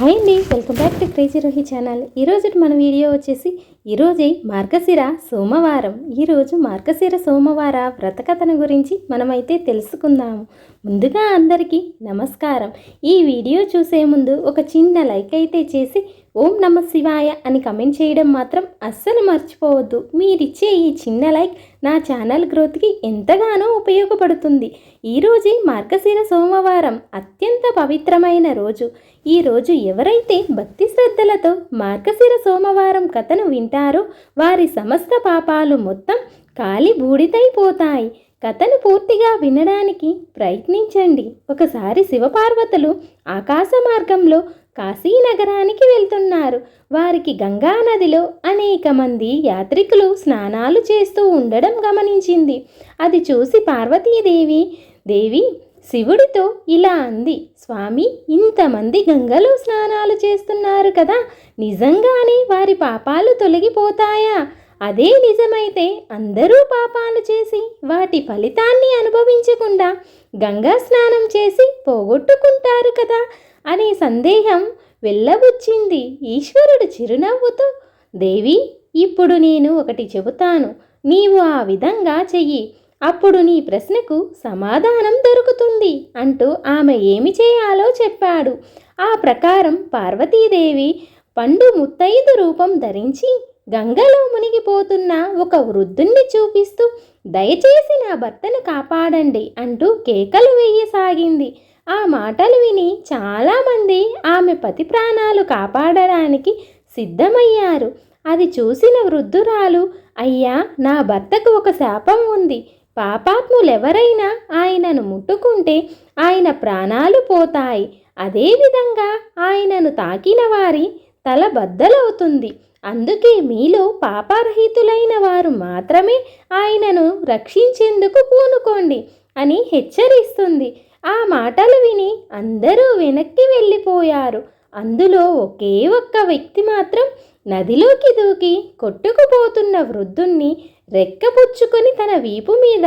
Hi అండి welcome back to crazy Rohi channel. ఈరోజు మన వీడియో వచ్చేసి ఈరోజే మార్గశిర సోమవారం. ఈరోజు మార్గశిర సోమవార వ్రతకథను గురించి మనమైతే తెలుసుకుందాము. ముందుగా అందరికీ నమస్కారం. ఈ వీడియో చూసే ముందు ఒక చిన్న లైక్ అయితే చేసి ఓం నమ శివాయ అని కమెంట్ చేయడం మాత్రం అస్సలు మర్చిపోవద్దు. మీరిచ్చే ఈ చిన్న లైక్ నా ఛానల్ గ్రోత్కి ఎంతగానో ఉపయోగపడుతుంది. ఈరోజే మార్గశిర సోమవారం అత్యంత పవిత్రమైన రోజు. ఈ రోజు ఎవరైతే భక్తి శ్రద్ధలతో మార్గశిర సోమవారం కథను వింటారో వారి సమస్త పాపాలు మొత్తం కాలి బూడిదైపోతాయి. కథను పూర్తిగా వినడానికి ప్రయత్నించండి. ఒకసారి శివపార్వతులు ఆకాశ మార్గంలో కాశీ నగరానికి వెళ్తున్నారు. వారికి గంగా నదిలో అనేక మంది యాత్రికులు స్నానాలు చేస్తూ ఉండడం గమనించింది. అది చూసి పార్వతీదేవి దేవి శివుడితో ఇలా అంది. స్వామి ఇంతమంది గంగలో స్నానాలు చేస్తున్నారు కదా నిజంగానే వారి పాపాలు తొలగిపోతాయా? అదే నిజమైతే అందరూ పాపాలు చేసి వాటి ఫలితాన్ని అనుభవించకుండా గంగా స్నానం చేసి పోగొట్టుకుంటారు కదా అనే సందేహం వెళ్ళబుచ్చింది ఈశ్వరుడు చిరునవ్వుతో. దేవి ఇప్పుడు నేను ఒకటి చెబుతాను. నీవు ఆ విధంగా చెయ్యి. అప్పుడు నీ ప్రశ్నకు సమాధానం దొరుకుతుంది అంటూ ఆమె ఏమి చేయాలో చెప్పాడు. ఆ ప్రకారం పార్వతీదేవి పండు ముత్తైదు రూపం ధరించి గంగలో మునిగిపోతున్న ఒక వృద్ధుణ్ణి చూపిస్తూ దయచేసి నా భర్తను కాపాడండి అంటూ కేకలు వేయసాగింది. ఆ మాటలు విని చాలామంది ఆమె పతి ప్రాణాలు కాపాడడానికి సిద్ధమయ్యారు. అది చూసిన వృద్ధురాలు అయ్యా నా భర్తకు ఒక శాపం ఉంది. పాపాత్ములెవరైనా ఆయనను ముట్టుకుంటే ఆయన ప్రాణాలు పోతాయి. అదేవిధంగా ఆయనను తాకిన వారి తల బద్దలవుతుంది. అందుకే మీలో పాపరహితులైన వారు మాత్రమే ఆయనను రక్షించేందుకు పూనుకోండి అని హెచ్చరిస్తుంది. ఆ మాటలు విని అందరూ వెనక్కి వెళ్ళిపోయారు. అందులో ఒకే ఒక్క వ్యక్తి మాత్రం నదిలోకి దూకి కొట్టుకుపోతున్న వృద్ధుణ్ణి రెక్కపుచ్చుకొని తన వీపు మీద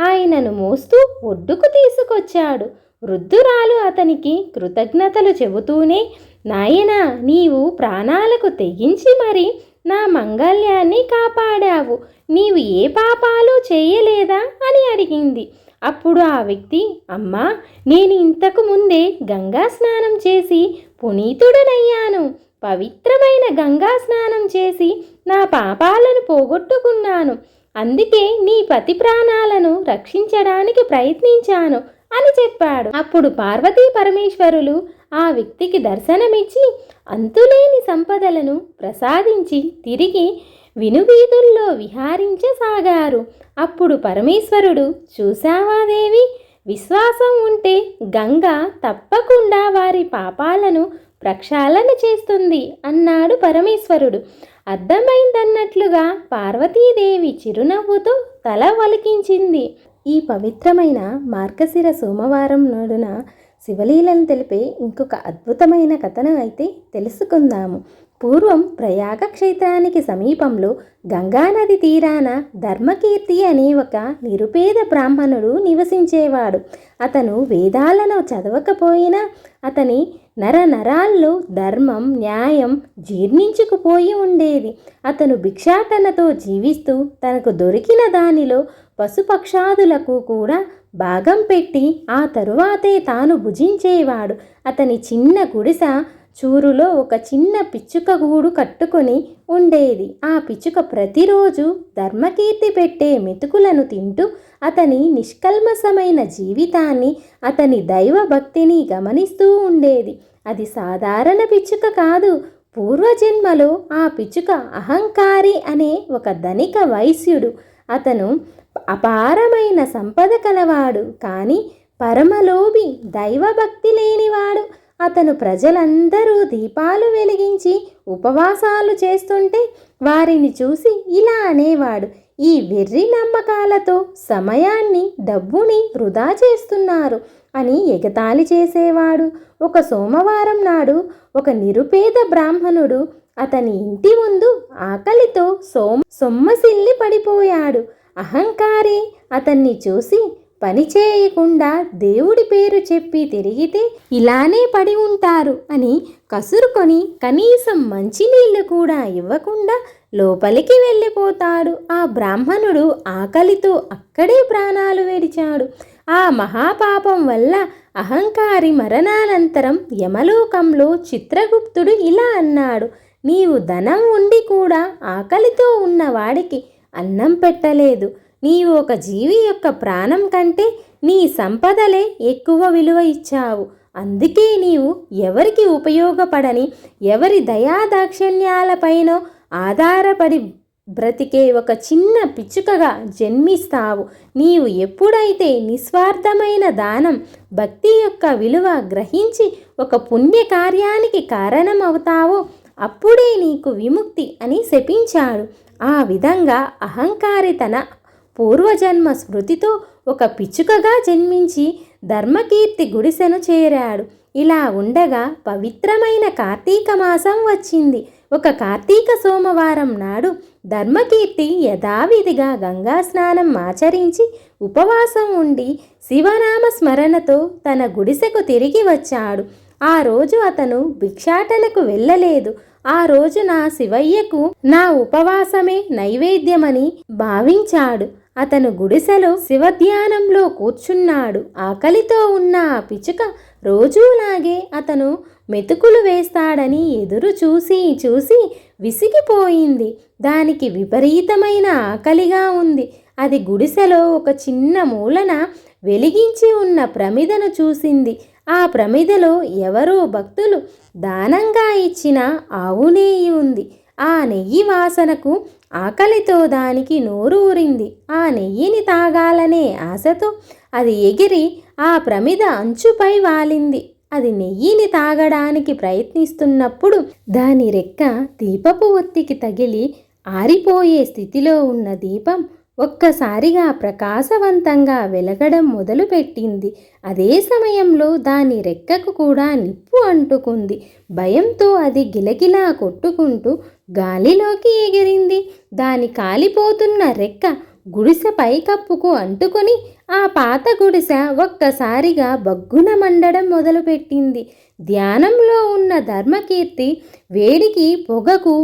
ఆయనను మోస్తూ ఒడ్డుకు తీసుకొచ్చాడు. వృద్ధురాలు అతనికి కృతజ్ఞతలు చెబుతూనే నాయనా నీవు ప్రాణాలకు తెగించి మరి నా మంగళ్యాన్ని కాపాడావు. నీవు ఏ పాపాలు చేయలేదా? అని అడిగింది. అప్పుడు ఆ వ్యక్తి అమ్మా నేను ఇంతకు ముందే గంగా స్నానం చేసి పునీతుడనయ్యాను. పవిత్రమైన గంగా స్నానం చేసి నా పాపాలను పోగొట్టుకున్నాను. అందుకే నీ పతి ప్రాణాలను రక్షించడానికి ప్రయత్నించాను అని చెప్పాడు. అప్పుడు పార్వతీ పరమేశ్వరులు ఆ వ్యక్తికి దర్శనమిచ్చి అంతులేని సంపదలను ప్రసాదించి తిరిగి వినువీధుల్లో విహారించసాగారు. అప్పుడు పరమేశ్వరుడు చూశావా దేవి? విశ్వాసం ఉంటే గంగ తప్పకుండా వారి పాపాలను ప్రక్షాళన చేస్తుంది అన్నాడు పరమేశ్వరుడు. అర్థమైందన్నట్లుగా పార్వతీదేవి చిరునవ్వుతో తల వలికించింది. ఈ పవిత్రమైన మార్గశిర సోమవారం నాడున శివలీలను తెలిపే ఇంకొక అద్భుతమైన కథను అయితే తెలుసుకుందాము. పూర్వం ప్రయాగ క్షేత్రానికి సమీపంలో గంగానది తీరాన ధర్మకీర్తి అనే ఒక నిరుపేద బ్రాహ్మణుడు నివసించేవాడు. అతను వేదాలను చదవకపోయినా అతని నర నరాల్లో ధర్మం న్యాయం జీర్ణించుకుపోయి ఉండేది. అతను భిక్షాటనతో జీవిస్తూ తనకు దొరికిన దానిలో పశుపక్షాదులకు కూడా భాగం పెట్టి ఆ తరువాతే తాను భుజించేవాడు. అతని చిన్న గుడిస చూరులో ఒక చిన్న పిచ్చుక గూడు కట్టుకొని ఉండేది. ఆ పిచ్చుక ప్రతిరోజు ధర్మకీర్తి పెట్టే మెతుకులను తింటూ అతని నిష్కల్మసమైన జీవితాన్ని అతని దైవభక్తిని గమనిస్తూ ఉండేది. అది సాధారణ పిచ్చుక కాదు. పూర్వజన్మలో ఆ పిచ్చుక అహంకారి అనే ఒక ధనిక వైశ్యుడు. అతను అపారమైన సంపద కలవాడు కానీ పరమలోభి దైవభక్తి లేనివాడు. అతను ప్రజలందరూ దీపాలు వెలిగించి ఉపవాసాలు చేస్తుంటే వారిని చూసి ఇలా అనేవాడు. ఈ వెర్రి నమ్మకాలతో సమయాన్ని డబ్బుని వృధా చేస్తున్నారు అని ఎగతాళి చేసేవాడు. ఒక సోమవారం నాడు ఒక నిరుపేద బ్రాహ్మణుడు అతని ఇంటి ముందు ఆకలితో సోమ సొమ్మసిల్లి పడిపోయాడు. అహంకారి అతన్ని చూసి పని చేయకుండా దేవుడి పేరు చెప్పి తిరిగితే ఇలానే పడి ఉంటారు అని కసురుకొని కనీసం మంచినీళ్ళు కూడా ఇవ్వకుండా లోపలికి వెళ్ళిపోతాడు. ఆ బ్రాహ్మణుడు ఆకలితో అక్కడే ప్రాణాలు విడిచాడు. ఆ మహాపాపం వల్ల అహంకారి మరణానంతరం యమలోకంలో చిత్రగుప్తుడు ఇలా అన్నాడు. నీవు ధనం ఉండి కూడా ఆకలితో ఉన్న వాడికి అన్నం పెట్టలేదు. నీవు ఒక జీవి యొక్క ప్రాణం కంటే నీ సంపదలే ఎక్కువ విలువ ఇచ్చావు. అందుకే నీవు ఎవరికి ఉపయోగపడని ఎవరి దయాదాక్షిణ్యాలపైనో ఆధారపడి బ్రతికే ఒక చిన్న పిచ్చుకగా జన్మిస్తావు. నీవు ఎప్పుడైతే నిస్వార్థమైన దానం భక్తి యొక్క విలువ గ్రహించి ఒక పుణ్య కార్యానికి కారణమవుతావో అప్పుడే నీకు విముక్తి అని శపించాడు. ఆ విధంగా అహంకారి తన పూర్వజన్మ స్మృతితో ఒక పిచ్చుకగా జన్మించి ధర్మకీర్తి గుడిసెను చేరాడు. ఇలా ఉండగా పవిత్రమైన కార్తీక మాసం వచ్చింది. ఒక కార్తీక సోమవారం నాడు ధర్మకీర్తి యథావిధిగా గంగా స్నానం ఆచరించి ఉపవాసం ఉండి శివనామ స్మరణతో తన గుడిసెకు తిరిగి వచ్చాడు. ఆ రోజు అతను భిక్షాటనకు వెళ్ళలేదు. ఆ రోజు నా శివయ్యకు నా ఉపవాసమే నైవేద్యమని భావించాడు. అతను గుడిసెలో శివధ్యానంలో కూర్చున్నాడు. ఆకలితో ఉన్న ఆ పిచుక రోజూలాగే అతను మెతుకులు వేస్తాడని ఎదురు చూసి చూసి విసిగిపోయింది. దానికి విపరీతమైన ఆకలిగా ఉంది. అది గుడిసెలో ఒక చిన్న మూలన వెలిగించి ఉన్న ప్రమిదను చూసింది. ఆ ప్రమిదలో ఎవరో భక్తులు దానంగా ఇచ్చిన ఆవు నెయ్యి ఉంది. ఆ నెయ్యి వాసనకు ఆకలితో దానికి నోరు ఊరింది. ఆ నెయ్యిని తాగాలనే ఆశతో అది ఎగిరి ఆ ప్రమిద అంచుపై వాలింది. అది నెయ్యిని తాగడానికి ప్రయత్నిస్తున్నప్పుడు దాని రెక్క దీపపు ఒత్తికి తగిలి ఆరిపోయే స్థితిలో ఉన్న దీపం ఒక్కసారిగా ప్రకాశవంతంగా వెలగడం మొదలుపెట్టింది. అదే సమయంలో దాని రెక్కకు కూడా నిప్పు అంటుకుంది. భయంతో అది గిలగిలా కొట్టుకుంటూ గాలిలోకి ఎగిరింది. దాని కాలిపోతున్న రెక్క గుడిసె పైకప్పుకు అంటుకొని ఆ పాత గుడిసె ఒక్కసారిగా బగ్గున మండడం మొదలుపెట్టింది. ధ్యానంలో ఉన్న ధర్మకీర్తి వేడికి పొగకు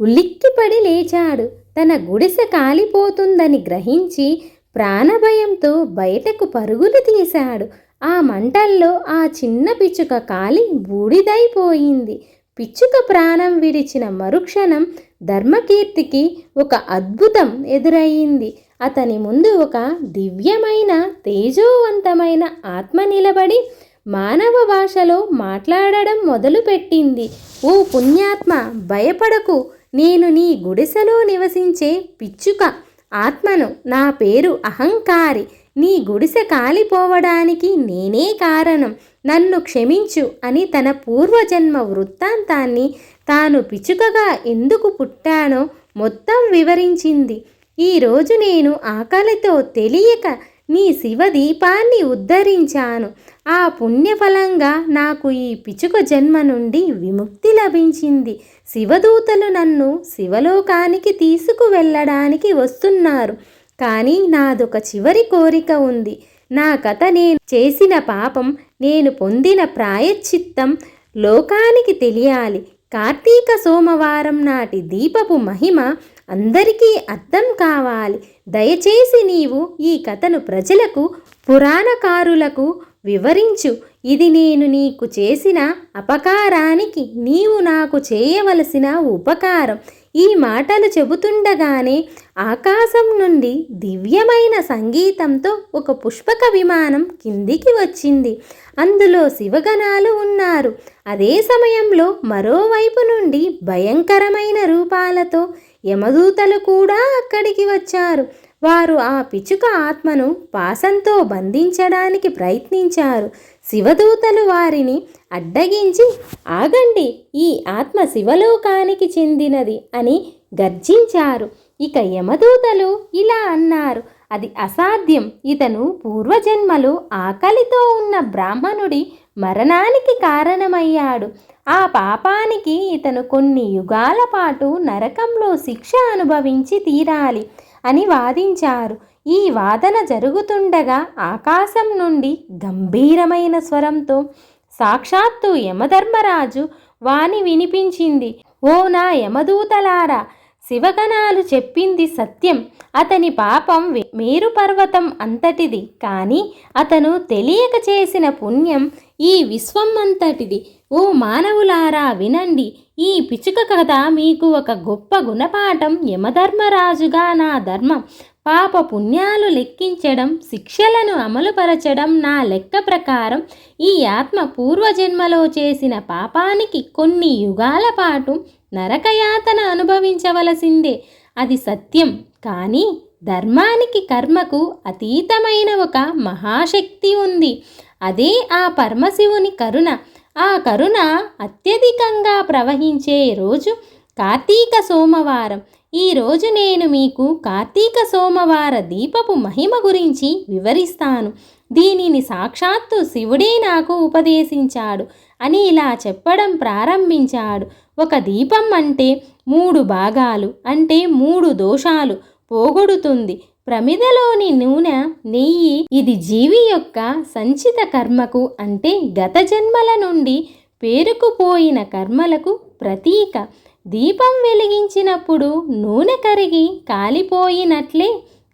ఉలిక్కిపడి లేచాడు. తన గుడిసె కాలిపోతుందని గ్రహించి ప్రాణభయంతో బయటకు పరుగులు తీశాడు. ఆ మంటల్లో ఆ చిన్న పిచ్చుక కాలి బూడిదైపోయింది. పిచ్చుక ప్రాణం విడిచిన మరుక్షణం ధర్మకీర్తికి ఒక అద్భుతం ఎదురయ్యింది. అతని ముందు ఒక దివ్యమైన తేజోవంతమైన ఆత్మ నిలబడి మానవ భాషలో మాట్లాడడం మొదలుపెట్టింది. ఓ పుణ్యాత్మ భయపడకు. నేను నీ గుడిసెలో నివసించే పిచ్చుక ఆత్మను నా పేరు అహంకారి. నీ గుడిసె కాలిపోవడానికి నేనే కారణం. నన్ను క్షమించు అని తన పూర్వజన్మ వృత్తాంతాన్ని తాను పిచ్చుకగా ఎందుకు పుట్టానో మొత్తం వివరించింది. ఈరోజు నేను ఆకలితో తెలియక నీ శివదీపాన్ని ఉద్ధరించాను. ఆ పుణ్యఫలంగా నాకు ఈ పిచుక జన్మ నుండి విముక్తి లభించింది. శివదూతలు నన్ను శివలోకానికి తీసుకువెళ్ళడానికి వస్తున్నారు. కానీ నాదొక చివరి కోరిక ఉంది. నా కథ నేను చేసిన పాపం నేను పొందిన ప్రాయశ్చిత్తం లోకానికి తెలియాలి. కార్తీక సోమవారం నాటి దీపపు మహిమ అందరికీ అర్థం కావాలి. దయచేసి నీవు ఈ కథను ప్రజలకు పురాణకారులకు వివరించు. ఇది నేను నీకు చేసిన అపకారానికి నీవు నాకు చేయవలసిన ఉపకారం. ఈ మాటలు చెబుతుండగానే ఆకాశం నుండి దివ్యమైన సంగీతంతో ఒక పుష్పక విమానం కిందికి వచ్చింది. అందులో శివగణాలు ఉన్నారు. అదే సమయంలో మరోవైపు నుండి భయంకరమైన రూపాలతో యమదూతలు కూడా అక్కడికి వచ్చారు. వారు ఆ పిచ్చుక ఆత్మను పాసంతో బంధించడానికి ప్రయత్నించారు. శివదూతలు వారిని అడ్డగించి ఆగండి ఈ ఆత్మ శివలోకానికి చెందినది అని గర్జించారు. ఇక యమదూతలు ఇలా అన్నారు అది అసాధ్యం. ఇతను పూర్వజన్మలో ఆకలితో ఉన్న బ్రాహ్మణుడి మరణానికి కారణమయ్యాడు. ఆ పాపానికి ఇతను కొన్ని యుగాల పాటు నరకంలో శిక్ష అనుభవించి తీరాలి అని వాదించారు. ఈ వాదన జరుగుతుండగా ఆకాశం నుండి గంభీరమైన స్వరంతో సాక్షాత్తు యమధర్మరాజు వాణి వినిపించింది. ఓ నా యమదూతలారా శివగణాలు చెప్పింది సత్యం. అతని పాపం మేరు పర్వతం అంతటిది. కానీ అతను తెలియక చేసిన పుణ్యం ఈ విశ్వం అంతటిది ఓ మానవులారా వినండి. ఈ పిచుక కథ మీకు ఒక గొప్ప గుణపాఠం యమధర్మరాజుగా నా ధర్మం. పాప పుణ్యాలు లెక్కించడం శిక్షలను అమలుపరచడం నా లెక్క ప్రకారం ఈ ఆత్మ పూర్వజన్మలో చేసిన పాపానికి కొన్ని యుగాల పాటు నరకయాతన అనుభవించవలసిందే. అది సత్యం. కానీ ధర్మానికి కర్మకు అతీతమైన ఒక మహాశక్తి ఉంది. అదే ఆ పరమశివుని కరుణ. ఆ కరుణ అత్యధికంగా ప్రవహించే రోజు కార్తీక సోమవారం. ఈరోజు నేను మీకు కార్తీక సోమవార దీపపు మహిమ గురించి వివరిస్తాను. దీనిని సాక్షాత్తు శివుడే నాకు ఉపదేశించాడు అని ఇలా చెప్పడం ప్రారంభించాడు. ఒక దీపం అంటే మూడు భాగాలు అంటే మూడు దోషాలు పోగొడుతుంది. ప్రమిదలోని నూనె నెయ్యి ఇది జీవి యొక్క సంచిత కర్మకు అంటే గత జన్మల నుండి పేరుకుపోయిన కర్మలకు ప్రతీక. దీపం వెలిగించినప్పుడు నూనె కరిగి కాలిపోయినట్లే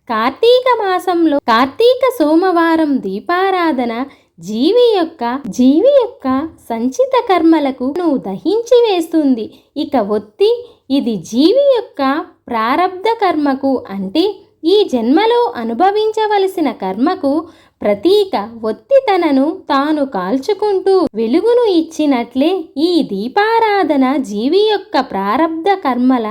కార్తీక మాసంలో కార్తీక సోమవారం దీపారాధన జీవి యొక్క జీవి యొక్క సంచిత కర్మలకు నువ్వు దహించి వేస్తుంది. ఇక ఒత్తి ఇది జీవి యొక్క ప్రారంధ కర్మకు అంటే ఈ జన్మలో అనుభవించవలసిన కర్మకు ప్రతీక ఒత్తి తనను తాను కాల్చుకుంటూ వెలుగును ఇచ్చినట్లే ఈ దీపారాధన జీవి యొక్క ప్రారంధ కర్మల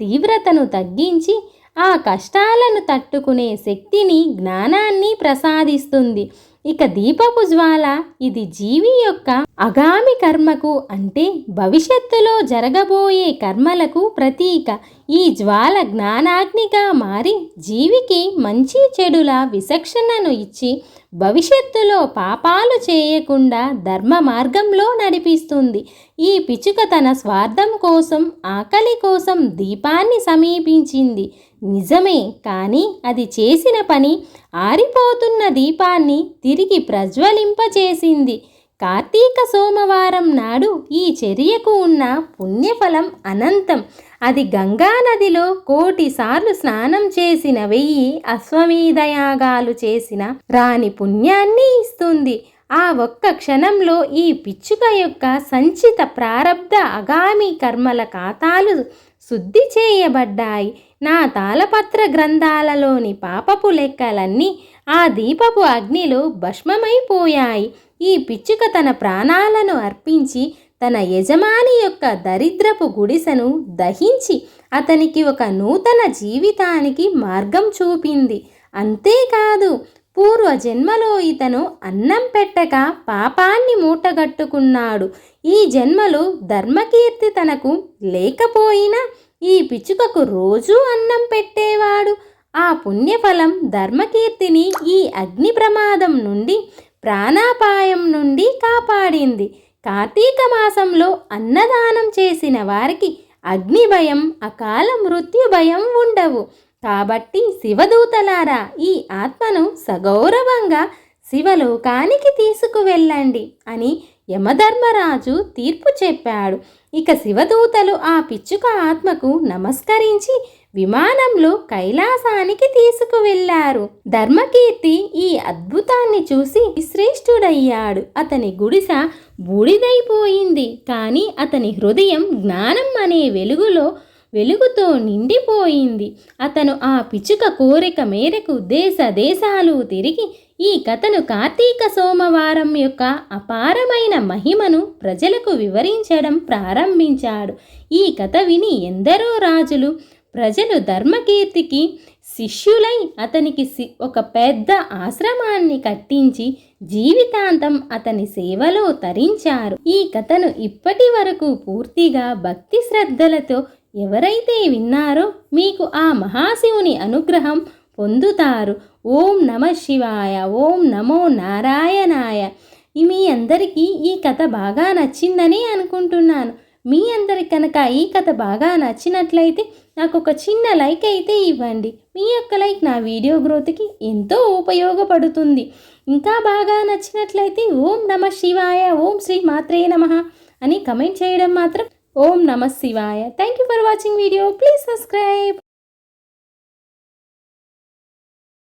తీవ్రతను తగ్గించి ఆ కష్టాలను తట్టుకునే శక్తిని జ్ఞానాన్ని ప్రసాదిస్తుంది. ఇక దీపపు జ్వాల ఇది జీవి యొక్క అగామి కర్మకు అంటే భవిష్యత్తులో జరగబోయే కర్మలకు ప్రతీక. ఈ జ్వాల జ్ఞానాగ్నిగా మారి జీవికి మంచి చెడుల విచక్షణను ఇచ్చి భవిష్యత్తులో పాపాలు చేయకుండా ధర్మ మార్గంలో నడిపిస్తుంది. ఈ పిచుక తన స్వార్థం కోసం ఆకలి కోసం దీపాన్ని సమీపించింది. నిజమే కానీ అది చేసిన పని ఆరిపోతున్న దీపాన్ని తిరిగి ప్రజ్వలింపచేసింది. కార్తీక సోమవారం నాడు ఈ చర్యకు ఉన్న పుణ్యఫలం అనంతం. అది గంగా నదిలో స్నానం చేసిన వెయ్యి అశ్వమేధయాగాలు చేసిన రాని పుణ్యాన్ని ఇస్తుంది. ఆ ఒక్క క్షణంలో ఈ పిచ్చుక యొక్క సంచిత ప్రారబ్ధ అగామి కర్మల ఖాతాలు శుద్ధి చేయబడ్డాయి. నా తాళపత్ర గ్రంథాలలోని పాపపు లెక్కలన్నీ ఆ దీపపు అగ్నిలో భస్మమైపోయాయి. ఈ పిచ్చుక తన ప్రాణాలను అర్పించి తన యజమాని యొక్క దరిద్రపు గుడిసెను దహించి అతనికి ఒక నూతన జీవితానికి మార్గం చూపింది. అంతేకాదు పూర్వ జన్మలో ఇతను అన్నం పెట్టక పాపాన్ని మూటగట్టుకున్నాడు. ఈ జన్మలో ధర్మకీర్తి తనకు లేకపోయినా ఈ పిచ్చుకకు రోజూ అన్నం పెట్టేవాడు. ఆ పుణ్యఫలం ధర్మకీర్తిని ఈ అగ్ని ప్రమాదం నుండి ప్రాణాపాయం నుండి కాపాడింది. కార్తీక మాసంలో అన్నదానం చేసిన వారికి అగ్ని భయం అకాల మృత్యు భయం ఉండవు. కాబట్టి శివదూతలారా ఈ ఆత్మను సగౌరవంగా శివలోకానికి తీసుకువెళ్ళండి అని యమధర్మరాజు తీర్పు చెప్పాడు. ఇక శివదూతలు ఆ పిచ్చుక ఆత్మకు నమస్కరించి విమానంలో కైలాసానికి తీసుకువెళ్ళారు ధర్మకీర్తి ఈ అద్భుతాన్ని చూసి శ్రేష్ఠుడయ్యాడు అతని గుడిస బూడిదైపోయింది. కానీ అతని హృదయం జ్ఞానం అనే వెలుగులో వెలుగుతో నిండిపోయింది. అతను ఆ పిచ్చుక కోరిక మేరకు దేశ దేశాలు తిరిగి ఈ కథను కార్తీక సోమవారం యొక్క అపారమైన మహిమను ప్రజలకు వివరించడం ప్రారంభించాడు. ఈ కథ విని ఎందరో రాజులు ప్రజలు ధర్మకీర్తికి శిష్యులై అతనికి సి- ఒక పెద్ద ఆశ్రమాన్ని కట్టించి జీవితాంతం అతని సేవలో తరించారు. ఈ కథను ఇప్పటి వరకు పూర్తిగా భక్తి శ్రద్ధలతో ఎవరైతే విన్నారో మీకు ఆ మహాశివుని అనుగ్రహం పొందుతారు. ఓం నమ శివాయ ఓం నమో నారాయణాయ. మీ అందరికీ ఈ కథ బాగా నచ్చిందని అనుకుంటున్నాను. మీ అందరికి కనుక ఈ కథ బాగా నచ్చినట్లయితే నాకు ఒక చిన్న లైక్ అయితే ఇవ్వండి. మీ యొక్క లైక్ నా వీడియో గ్రోత్కి ఎంతో ఉపయోగపడుతుంది. ఇంకా బాగా నచ్చినట్లయితే ఓం నమ శివాయ ఓం శ్రీ మాత్రే నమ అని కమెంట్ చేయడం మాత్రం ఓం నమ శివాయ. Thank you for watching video please subscribe